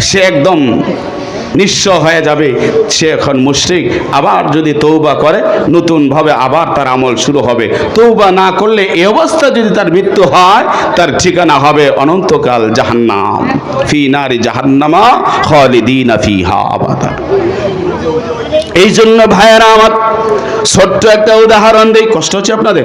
সে একদম নিঃস্ব হয়ে যাবে। সে এখন মুশরিক। আবার যদি তৌবা করে, নতুনভাবে আবার তার আমল শুরু হবে। তৌবা না করলে এ অবস্থা যদি তার মৃত্যু হয়, তার ঠিকানা হবে অনন্তকাল জাহান্নাম। ফি নারি জাহান্নামা ফিহা আবাদা। এই জন্য ভাইয়েরা আমার ছোট্ট একটা উদাহরণ দেই, কষ্ট হচ্ছে আপনাদের?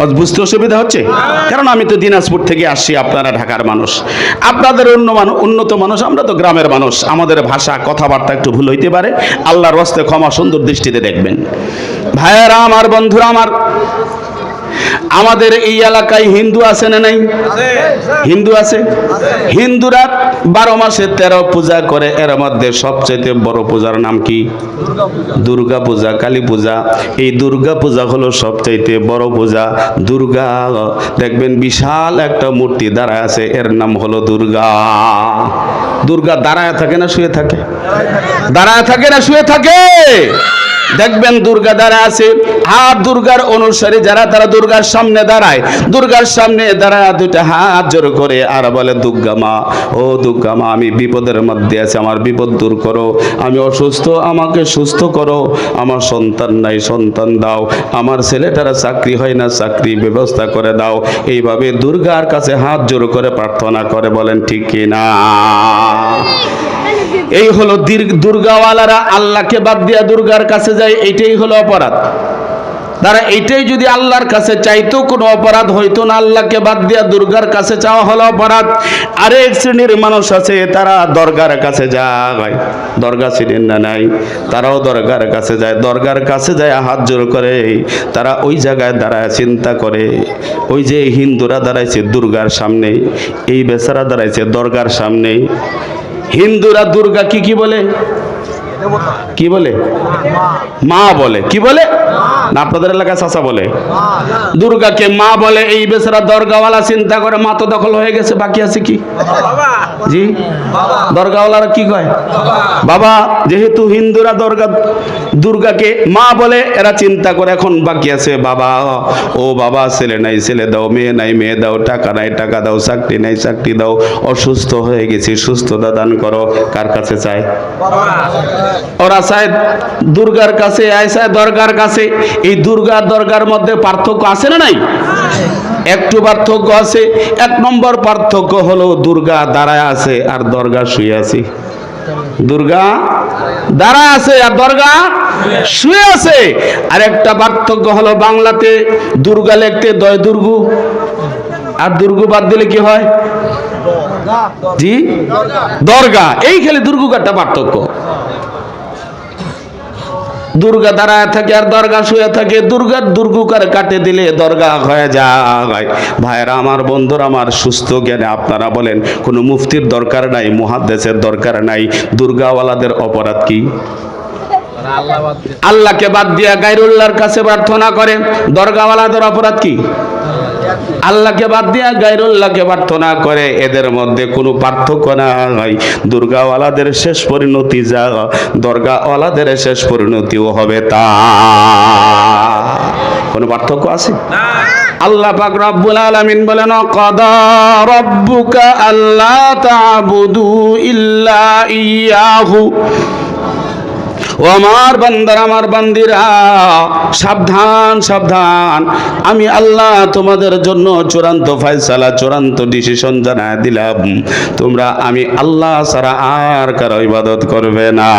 বুঝতে অসুবিধা হচ্ছে? কারণ আমি তো দিনাজপুর থেকে আসছি, আপনারা ঢাকার মানুষ। আপনাদের অন্য মানুষ উন্নত মানুষ, আমরা তো গ্রামের মানুষ। আমাদের ভাষা, কথাবার্তা একটু ভুল হইতে পারে। আল্লাহর হস্তে ক্ষমা সুন্দর দৃষ্টিতে দেখবেন। ভাইয়ারা, আমার বন্ধুরা, আমার আমাদের এই এলাকায় হিন্দু আছে না নাই? হিন্দু আছে? হিন্দুরা বারো মাসে তেরো পূজা করে এর মধ্যে সবচেয়ে বড় পূজার নাম কি? দুর্গা পূজা কালী পূজা। এই দুর্গা পূজা হলো সবচাইতে বড় পূজা। দুর্গা দেখবেন বিশাল একটা মূর্তি দাঁড়ায় আছে এর নাম হলো দুর্গা। দুর্গা দাঁড়ায় থাকে না শুয়ে থাকে। দাঁড়ায় থাকে না শুয়ে থাকে? দেখবেন দুর্গা দ্বারা আছে। আর দুর্গার অনুসারী যারা তারা দুর্গার সামনে দাঁড়ায়, দুর্গার সামনে দাঁড়ায় দুটা হাত জোর করে আর বলে, দুর্গা মা, ও দুর্গা মা, আমি বিপদের মধ্যে আছি, আমার বিপদ দূর করো। আমি অসুস্থ, আমাকে সুস্থ করো। আমার সন্তান নাই, সন্তান দাও। আমার ছেলেটারা চাকরি হয় না, চাকরি ব্যবস্থা করে দাও। এইভাবে দুর্গার কাছে হাত জোর করে প্রার্থনা করে, বলেন, ঠিক কিনা এই হলো দুর্গাওয়ালারা, আল্লাহকে বাদ দিয়া দুর্গার কাছে যায় এইটাই হলো অপরাধ। তারা এইটাই যদি আল্লাহর কাছে চাইতো কোনো অপরাধ হইতো না, আল্লাহকে বাদ দিয়া দুর্গার কাছে চাওয়া হলো অপরাধ। আরেক শ্রেণির মানুষ আছে, তারা দরগার কাছে যায় দরগা শ্রেণির না নাই? তারাও দরগার কাছে যায়। দরগার কাছে যায়, হাত জোর করে। তারা ওই জায়গায় দাঁড়ায়, চিন্তা করে। ওই যে হিন্দুরা দাঁড়াইছে দুর্গার সামনে, এই বেচারা দাঁড়াইছে দরগার সামনে। হিন্দুরা দুর্গা কি কি বলে? কি বলে? মা বলে। কি বলে? না, আপনাদের এলাকায় চাচা বলে। দুর্গাকে মা বলে, এই বেচারা দরগাওয়ালা চিন্তা করে মা তো দখল হয়ে গেছে, বাকি আছে কি? জি? দরগাওয়ালারা কি কয়? বাবা, যেহেতু হিন্দুরা দরগা, দুর্গাকে মা বলে, এরা চিন্তা করে এখন বাকি আছে। বাবা, ও বাবা, ছেলে নাই, ছেলে দাও, মেয়ে নাই, মেয়ে দাও, টাকা নাই, টাকা দাও, চাকরি নাই, চাকরি দাও, অসুস্থ হয়ে গেছি, সুস্থতা দান করো, কার কাছে চায়? ওরা চায় দুর্গার কাছে আয় চায় দরগার কাছে, এই দুর্গা দরগার মধ্যে পার্থক্য আছে না নাই? একটু পার্থক্য আছে, এক নম্বর পার্থক্য হলো দুর্গা দাঁড়ায় আছে আর দরগা শুয়ে আছে। দুর্গা দাঁড়া আছে আর দরগা শুয়ে আছে। আর একটা পার্থক্য হলো বাংলাতে দুর্গা লিখতে দয় দুর্গু। আর দুর্গু বাদ দিলে কি হয়? জি? দরগা। এই খেলে দুর্গু একটা পার্থক্য। দুর্গা দাঁড়ায় থাকে আর দরগা শুয়ে থাকে। দুর্গার দুর্গুকার কাটে দিলে দরগা হয়ে যায়। ভাইরা আমার বন্ধুরা, আমার সুস্থ জ্ঞানে আপনারা বলেন, কোনো মুফতির দরকার নাই মহাদেশের দরকার নাই। দুর্গাওয়ালাদের অপরাধ কি? আল্লাহকে বাদ দিয়া গাইরুল্লাহর কাছে প্রার্থনা করে দরগাওয়ালাদের অপরাধ কি? আল্লাহকে বাদ দিয়া গাইরুল্লাহকে প্রার্থনা করে এদের মধ্যে কোনো পার্থক্য নাই দুর্গাওয়ালাদের শেষ পরিণতি যা দরগাওয়ালাদের শেষ পরিণতিও হবে তা। কোনো পার্থক্য আছে? আল্লাহ পাক রব্বুল আলামিন বলেন কদা রব্বুকা আল্লাহ তা'বুদু ইল্লা ইয়াহু। ও আমার বান্দার, আমার বান্দিরা, সাবধান সাবধান। আমি আল্লাহ তোমাদের জন্য চূড়ান্ত ফয়সালা, চূড়ান্ত ডিসিশন জানায় দিলাম। তোমরা আমি আল্লাহ ছাড়া আর কারও ইবাদত করবে না।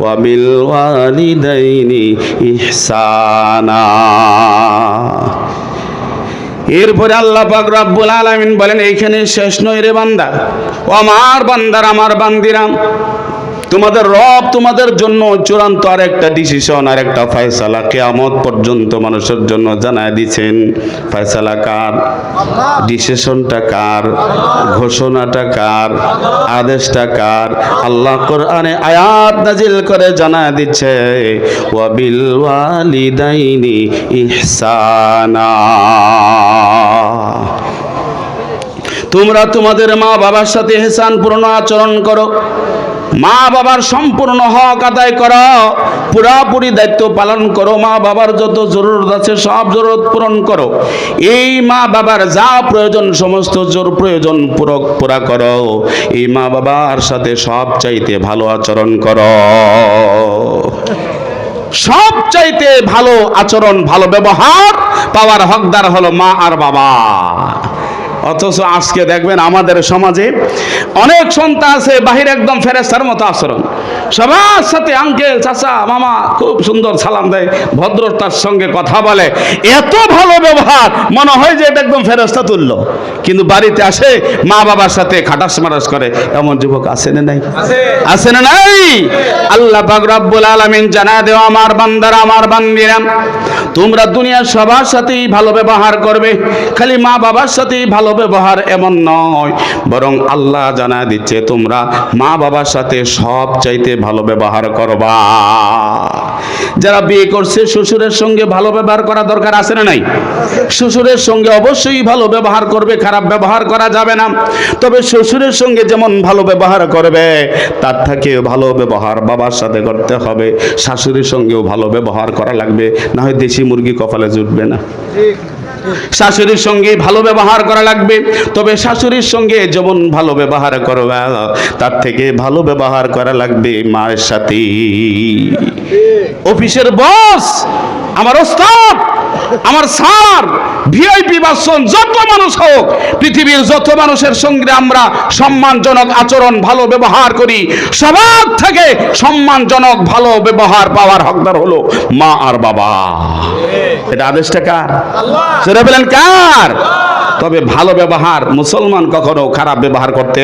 ওয়াবিল ওয়ালিদাইনি ইহসানা। এরপরে আল্লাহ পাক রব্বুল আলামিন বলেন, এইখানে শেষ নয় রে বান্দা। ও আমার বান্দার, আমার বান্দিরাম। তোমাদের রব তোমাদের জন্য চূড়ান্ত আর একটা ডিসিশন আর একটা ফয়সালা কেয়ামত পর্যন্ত মানুষের জন্য জানায় দিচ্ছেন। ফয়সালা কার? ডিসিশনটা কার? ঘোষণাটা কার? আদেশটা কার? আল্লাহ কোরআনে আয়াত নাজিল করে জানায় দিচ্ছে ওয়াবিল ওয়ালিদাইনি ইহসানা। তোমরা তোমাদের মা বাবার সাথে হেসান পূর্ণ আচরণ করো। মা বাবার সম্পূর্ণ হক আদায় করো, পুরাপুরি দায়িত্ব পালন করো, মা বাবার যত জরুরত আছে সব জরুরত পূরণ করো। এই মা বাবার যা প্রয়োজন, সমস্ত জোর প্রয়োজন পুরো পুরা করো। এই মা বাবার সাথে সব চাইতে ভালো আচরণ করো। সব চাইতে ভালো আচরণ, ভালো ব্যবহার পাওয়ার হকদার হলো মা আর বাবা। অথচ আজকে দেখবেন আমাদের সমাজে অনেক সন্তান আছে বাহির একদম ফেরেস্তার মতো আচরণ। সবার সাথে আঙ্কেল চাচা মামা খুব সুন্দর সালাম দেয় ভদ্রতার সঙ্গে কথা বলে। এত ভালো ব্যবহার মনে হয় যে এটা একদম ফেরস্তা তুললো কিন্তু বাড়িতে আসে মা বাবার সাথে খাটাস মারাস করে এমন যুবক আছে না নাই? আছে না নাই? আল্লাহ পাক রব্বুল আলামিন জানা দেও আমার বান্দারা আমার বান্দিরা। তোমরা দুনিয়ার সবার সাথেই ভালো ব্যবহার করবে খালি মা বাবার সাথেই ভালো ব্যবহার এমন নয়, বরং আল্লাহ জানা দিচ্ছে, তোমরা মা বাবার সাথে সব চাইতে ভালো ব্যবহার করবা। যারা বিয়ে করছে, শ্বশুরের সঙ্গে ভালো ব্যবহার করা দরকার আছে না নাই? শ্বশুরের সঙ্গে অবশ্যই ভালো ব্যবহার করবে, খারাপ ব্যবহার করা যাবে না। তবে শ্বশুরের সঙ্গে যেমন ভালো ব্যবহার করবে, তার থেকে ভালো ব্যবহার বাবার সাথে করতে হবে। শাশুড়ির সঙ্গেও ভালো ব্যবহার করা লাগবে, না হয় দেশি মুরগি কপালে জুটবে না। শাশুড়ির সঙ্গে ভালো ব্যবহার করা লাগবে তবে শাশুড়ির সঙ্গে যেমন ভালো ব্যবহার করবে তার থেকে ভালো ব্যবহার করা লাগবে মায়ের সাথে। অফিসের বস আমার ওস্তাদ! আমার স্যার ভিআইপি বাসন যত মানুষ হোক পৃথিবীর যত মানুষের সঙ্গে আমরা সম্মানজনক আচরণ ভালো ব্যবহার করি সবার থেকে সম্মানজনক ভালো ব্যবহার পাওয়ার হকদার হলো মা আর বাবা। এটা আদেশটা কার? সেটা বলেন কার? তবে ভালো ব্যবহার মুসলমান কখনো খারাপ ব্যবহার করতে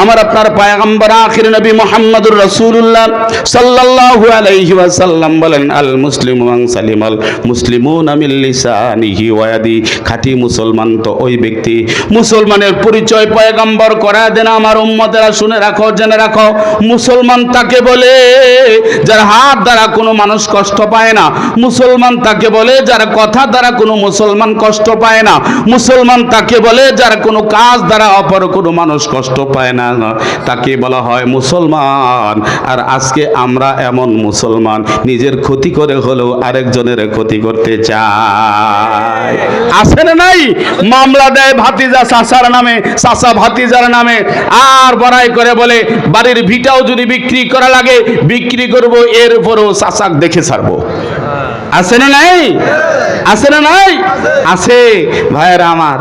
আমার আপনার পায়গম্বর, আখির নবী মুহাম্মদুর রাসূলুল্লাহ সাল্লাল্লাহু আলাইহি ওয়াসাল্লাম বলেন, আল মুসলিমু মান সালিমাল মুসলিমুনা মিন লিসানিহি ওয়া ইয়াদি। খাঁটি মুসলমান তো ওই ব্যক্তি। মুসলমানের পরিচয় পয়গম্বর করা দেন আমার উম্মতেরা, শুনে রাখো, জেনে রাখো। মুসলমান তাকে বলে, যার হাত দ্বারা কোনো মানুষ কষ্ট পায় না। মুসলমান তাকে বলে, যার কথা দ্বারা কোনো মুসলমান কষ্ট পায় না। মুসলমান তাকে বলে, যার কোনো কাজ দ্বারা অপর কোনো মানুষ কষ্ট পায় না। তাকে বলা হয় মুসলমান। আর আজকে আমরা এমন মুসলমান, নিজের ক্ষতি করে হলেও আরেকজনের ক্ষতি করতে চাই। আছে না নাই? মামলা দেয় ভাতিজা চাচার নামে, চাচা ভাতিজার নামে। আর বড়াই করে বলে, বাড়ির ভিটাও যদি বিক্রি করা লাগে, বিক্রি করব এর উপরও চাচাক দেখে ছাড়বো। আছে না নাই? আছে না নাই? আছে। ভাইয়েরা আমার,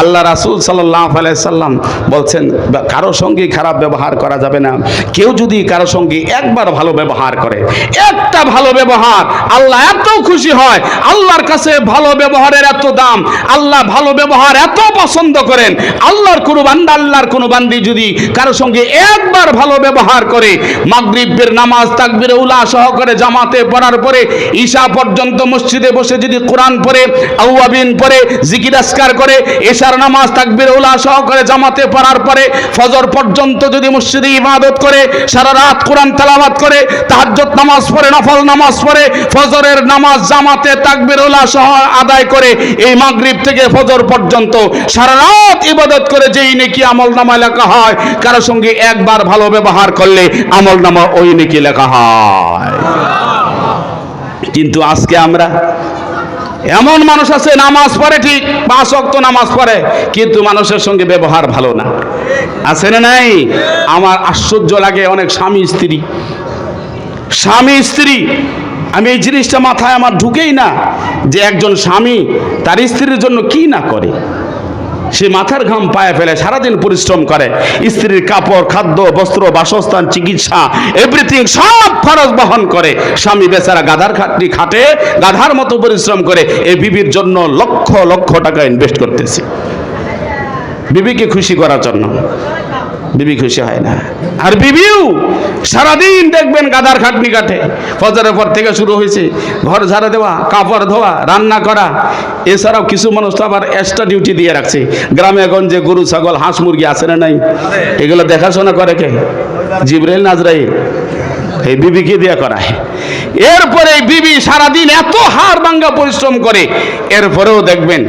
আল্লাহ রাসূল আলাইহি সাল্লাম বলছেন, কারও সঙ্গে খারাপ ব্যবহার করা যাবে না। কেউ যদি কারও সঙ্গে একবার ভালো ব্যবহার করে, একটা ভালো ব্যবহার, আল্লাহ এত খুশি হয়, আল্লাহর কাছে ভালো ব্যবহারের এত দাম, আল্লাহ ভালো ব্যবহার এত পছন্দ করেন, আল্লাহর কোনো বান্দা, আল্লাহর কোনো বান্দি যদি কারও সঙ্গে একবার ভালো ব্যবহার করে, মাগরিবের নামাজ, তাকবির উলা সহকারে জামাতে পড়ার পরে ঈশা পর্যন্ত মসজিদে বসে যদি কোরআন পড়ে, আউয়াবিন পড়ে, জিকির আসকার করে, এশার নামাজ তাকবির উলা সহকারে জামাতে পড়ার পরে, ফজর পর্যন্ত যদি মসজিদে ইবাদত করে, সারা রাত কোরআন তেলাওয়াত করে, তাহাজ্জুদ নামাজ পড়ে, নফল নামাজ পড়ে, ফজরের নামাজ জামাতে তাকবির উলা সহ আদায় করে, এই মাগরিব থেকে ফজর পর্যন্ত সারা রাত ইবাদত করে যেই নেকি আমল নামা লেখা হয়, কারও সঙ্গে একবার ভালো ব্যবহার করলে আমল নামা ওই নেকি লেখা হয়। কিন্তু আজকে আমরা এমন মানুষ আছে, নামাজ পড়ে ঠিক, পাঁচ অক্ত নামাজ পড়ে, কিন্তু মানুষের সঙ্গে ব্যবহার ভালো না। আছে না নাই? আমার আশ্চর্য লাগে অনেক স্বামী স্ত্রী। স্বামী স্ত্রী, আমি এই জিনিসটা মাথায় আমার ঢুকেই না যে একজন স্বামী তার স্ত্রীর জন্য কি না করে। সে মাথার ঘাম পায়ে ফেলে, সারাদিন পরিশ্রম করে। স্ত্রীর কাপড়, খাদ্য, বস্ত্র, বাসস্থান, চিকিৎসা এভরিথিং সব খরচ বহন করে। স্বামী বেচারা গাধার খাটনি খাটে, গাধার মতো পরিশ্রম করে। এই বিবির জন্য লক্ষ লক্ষ টাকা ইনভেস্ট করতেছে। বিবিকে খুশি করার জন্য। বিবি খুশি হয় না। আর বিবিও সারাদিন দেখবেন গাদার খাটনি কাটে। ফজরের পর থেকে শুরু হয়েছে, ঘর ঝাড়া দেওয়া, কাপড় ধোয়া, রান্না করা। এছাড়াও কিছু মানুষ তো আবার এক্সট্রা ডিউটি দিয়ে রাখছে। গ্রামে গঞ্জে গরু, ছাগল, হাঁস, মুরগি আছে না নাই? এগুলো দেখাশোনা করে কে? জিবরাইল, নাজরাইল। এই বিবিকে দিয়ে করায়। এরপরে এই বিবি সারাদিন এত হাড় ভাঙ্গা পরিশ্রম করে, এরপরেও দেখবেন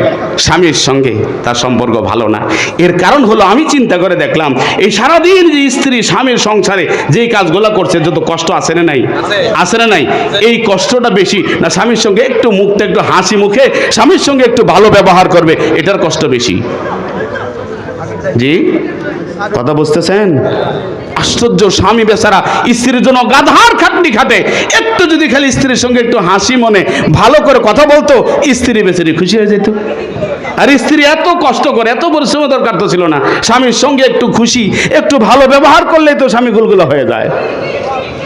স্বামীর সঙ্গে তার সম্পর্ক ভালো না। এর কারণ হলো, আমি চিন্তা করে দেখলাম, এই সারাদিন যে স্ত্রী স্বামীর সংসারে যেই কাজগুলো করছে, যত কষ্ট আছে না নাই? আছে না নাই? এই কষ্টটা বেশি না স্বামীর সঙ্গে একটু মুখটা একটু হাসি মুখে স্বামীর সঙ্গে একটু ভালো ব্যবহার করবে, এটার কষ্ট বেশি। জি? কথা বুঝতেছেন? আশ্চর্য স্বামী বেচারা, স্ত্রীর জন্য গাধার খাটনি খাটে। একটু যদি খালি স্ত্রীর সঙ্গে একটু হাসি মনে, ভালো করে কথা বলতো, স্ত্রী বেচারি খুশি হয়ে যেত। আর স্ত্রী এত কষ্ট করে, এত পরিশ্রম দরকার তো ছিল না। স্বামীর সঙ্গে একটু খুশি, একটু ভালো ব্যবহার করলেই তো স্বামী গুলগুলো হয়ে যায়।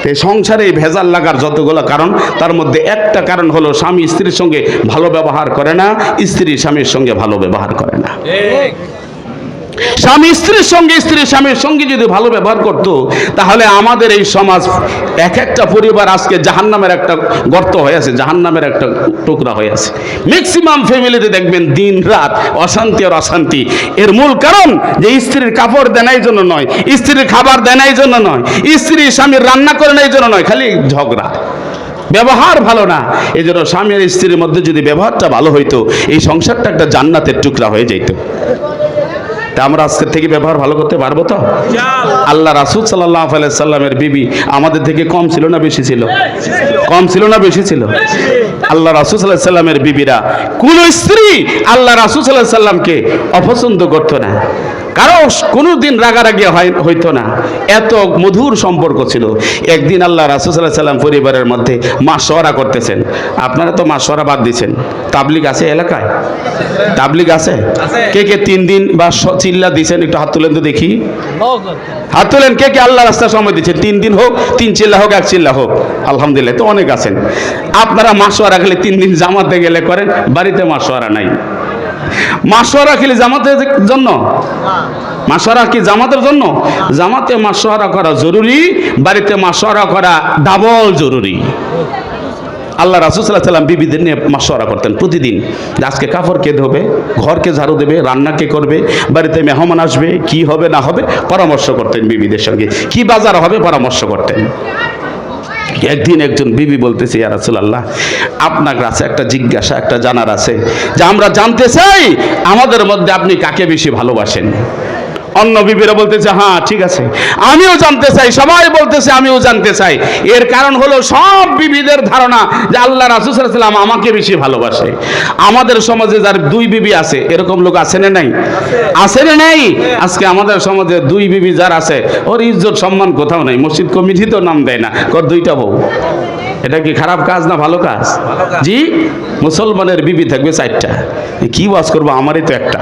এই সংসারে ভেজাল লাগার যতগুলো কারণ, তার মধ্যে একটা কারণ হলো স্বামী স্ত্রীর সঙ্গে ভালো ব্যবহার করে না, স্ত্রী স্বামীর সঙ্গে ভালো ব্যবহার করে না। স্বামী স্ত্রীর সঙ্গে স্ত্রী স্বামীর সঙ্গে যদি ভালো ব্যবহার করত, তাহলে আমাদের এই সমাজ এক একটা পরিবার আজকে জাহান্নামের একটা গর্ত হয়ে আছে জাহান নামের একটা টুকরা হয়ে আছে। ম্যাক্সিমাম ফ্যামিলিতে দেখবেন দিন রাত অশান্তি আর অশান্তি। এর মূল কারণ যে স্ত্রীর কাপড় দেনাই জন্য নয়, স্ত্রীর খাবার দেনাই জন্য নয়, স্ত্রী স্বামীর রান্না করে নেই জন্য নয়, খালি ঝগড়া। ব্যবহার ভালো না, এই জন্য স্বামী আর স্ত্রীর মধ্যে যদি ব্যবহারটা ভালো হইতো, এই সংসারটা একটা জান্নাতের টুকরা হয়ে যেত তা আমরা আজকের থেকে ব্যবহার ভালো করতে পারব তো? আল্লাহ রাসুল সাল্লাহ সাল্লামের বিবি আমাদের থেকে কম ছিল না বেশি ছিল? কম ছিল না বেশি ছিল? আল্লাহ রাসুল সাল্লাহ সাল্লামের বিবিরা কোন স্ত্রী আল্লাহ রাসুল সাল্লাহ সাল্লামকে অপছন্দ করতো না। কারও কোনো দিন রাগারাগি হয় হইতো না। এত মধুর সম্পর্ক ছিল। একদিন আল্লাহ রাসুল সাল্লাহ সাল্লাম পরিবারের মধ্যে মাসোয়ারা করতেছেন। আপনারা তো মাসোয়ারা বাদ দিচ্ছেন তাবলিগ আছে এলাকায়? তাবলিগ আছে? কে কে তিন দিন বা চিল্লা দিছেন একটু হাত তুলেন তো দেখি। হাত তুলেন। কে কে আল্লাহ রাস্তার সময় দিচ্ছেন তিন দিন হোক তিন চিল্লা হোক এক চিল্লা হোক। আলহামদুলিল্লাহ তো অনেক আছেন। আপনারা মাসোয়ারা গেলে তিন দিন জামাতে গেলে করেন বাড়িতে মাসোয়ারা নাই। মাসোয়ারা খেলে জামাতের জন্য? মাসোয়ারা কি জামাতের জন্য? জামাতে মাসোয়ারা করা জরুরি, বাড়িতে মাসোয়ারা করা ডাবল জরুরি। আল্লাহ রাসুসাল্লাহ সাল্লাম বিবিদের নিয়ে মাসোয়ারা করতেন প্রতিদিন। আজকে কাপড় কে ধোবে, ঘরকে ঝাড়ু দেবে, রান্না কে করবে, বাড়িতে মেহমান আসবে, কি হবে না হবে, পরামর্শ করতেন বিবিদের সঙ্গে। কি বাজার হবে, পরামর্শ করতেন। একদিন একজন বিবি বলতেছে, ইয়া রাসূলুল্লাহ, আপনার কাছে একটা জিজ্ঞাসা, একটা জানার আছে যে আমরা জানতে চাই আমাদের মধ্যে আপনি কাকে বেশি ভালোবাসেন? অন্য বিবিরা বলতেছে হ্যাঁ ঠিক আছে। আমিও জানতে চাই, সবাই বলতেছে, আমিও জানতে চাই। এর কারণ হলো সব বিবিদের ধারণা যে আল্লাহ রাসুসাল্লাম আমাকে বেশি ভালোবাসে। আমাদের সমাজে যার দুই বিবি আছে, এরকম লোক আছে না নাই? আছে না নাই? আজকে আমাদের সমাজে দুই বিবি যার আছে, ওর ইজ্জত সম্মান কোথাও নাই। মসজিদ কমিটি তো নাম দেয় না, কর দুইটা বউ। এটা কি খারাপ কাজ না ভালো কাজ? জি, মুসলমানের বিবি থাকবে চারটা। কি ওয়াজ করব? আমারই তো একটা।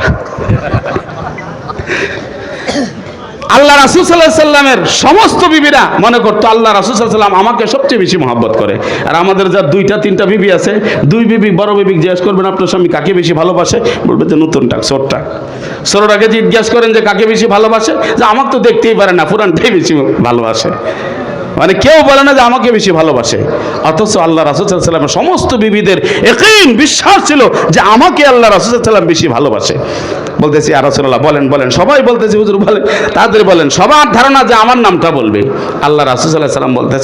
আল্লাহ রাসুল সাল্লাহ সাল্লামের সমস্ত বিবিরা মনে করতো, আল্লাহ রাসুল সাল্লাম আমাকে সবচেয়ে বেশি মহাব্বত করে। আর আমাদের যার দুইটা, তিনটা বিবি আছে, দুই বিবি, বড় বিবি জিজ্ঞেস করবেন, আপনার স্বামী কাকে বেশি ভালোবাসে? বলবে যে নতুনটা টাক সোরটাকে জিজ্ঞেস করেন যে, কাকে বেশি ভালোবাসে? যে আমাকে তো দেখতেই পারে না পুরানটাই বেশি ভালোবাসে। মানে কেউ বলে না যে আমাকে বেশি ভালোবাসে। অথচ আল্লাহ রাসুসাল্লামের সমস্ত বিবিদের একই বিশ্বাস ছিল যে আমাকে আল্লাহ রাসুসাল্লাম বেশি ভালোবাসে। বলতেছি আর রসুল্লাহ বলেন বলেন, সবাই বলতেছি, হুজুর বলেন, তাদের বলেন, সবার ধারণা যে আমার নামটা বলবে। আল্লাহ রাসুসাল্লাহ সাল্লাম বলতেছে